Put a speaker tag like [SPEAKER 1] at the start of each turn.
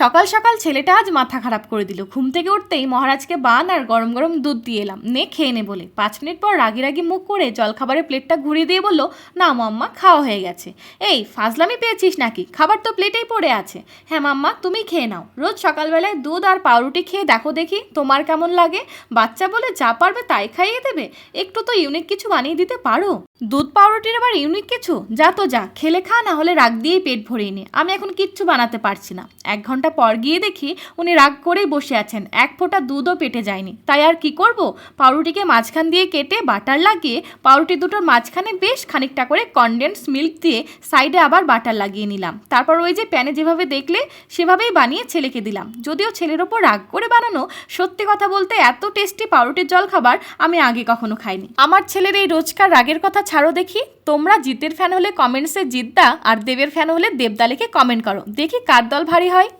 [SPEAKER 1] সকাল সকাল ছেলেটা আজ মাথা খারাপ করে দিল। ঘুম থেকে উঠতেই মহারাজকে বান আর গরম গরম দুধ দিয়ে এলাম। নে, খেয়ে নে বলে। পাঁচ মিনিট পর রাগি রাগি মুখ করে জলখাবারের প্লেটটা ঘুরিয়ে দিয়ে বলল, না মাম্মা, খাওয়া হয়ে গেছে। এই, ফাজলামি পেয়েছিস নাকি? খাবার তো প্লেটেই পড়ে আছে। হ্যাঁ মাম্মা, তুমি খেয়ে নাও। রোজ সকালবেলায় দুধ আর পাউরুটি খেয়ে দেখো দেখি, তোমার কেমন লাগে? বাচ্চা বলে যা পারবে তাই খাইয়ে দেবে। একটু তো ইউনিক কিছু বানিয়ে দিতে পারো? দুধ, পাউরুটির আবার ইউনিক কিছু? যা তো যা, খেলে খা, না হলে রাগ দিয়েই পেট ভরিয়ে নে। আমি এখন কিচ্ছু বানাতে পারছি না। এক ঘণ্টা পর গিয়ে দেখি উনি রাগ করেই বসে আছেন। এক ফোঁটা দুধও পেটে যায়নি। তাই আর কি করব? পাউরুটিকে মাঝখান দিয়ে কেটে বাটার লাগিয়ে পাউরুটি দুটোর মাঝখানে বেশ খানিকটা করে কনডেন্স মিল্ক দিয়ে সাইডে আবার বাটার লাগিয়ে নিলাম। তারপর ওই যে প্যানে যেভাবে দেখলে, সেভাবেই বানিয়ে ছেলেকে দিলাম। যদিও ছেলের ওপর রাগ করে বানানো, সত্যি কথা বলতে এত টেস্টি পাউরুটির জল খাবার আমি আগে কখনো খাইনি। আমার ছেলের এই রোজকার রাগের কথা ছাড়ো দেখি। তোমরা জিতের ফ্যান হলে কমেন্টসে জিদ্দা, আর দেবের ফ্যান হলে দেবদা লিখে কমেন্ট করো। দেখি কার দল ভারী হয়।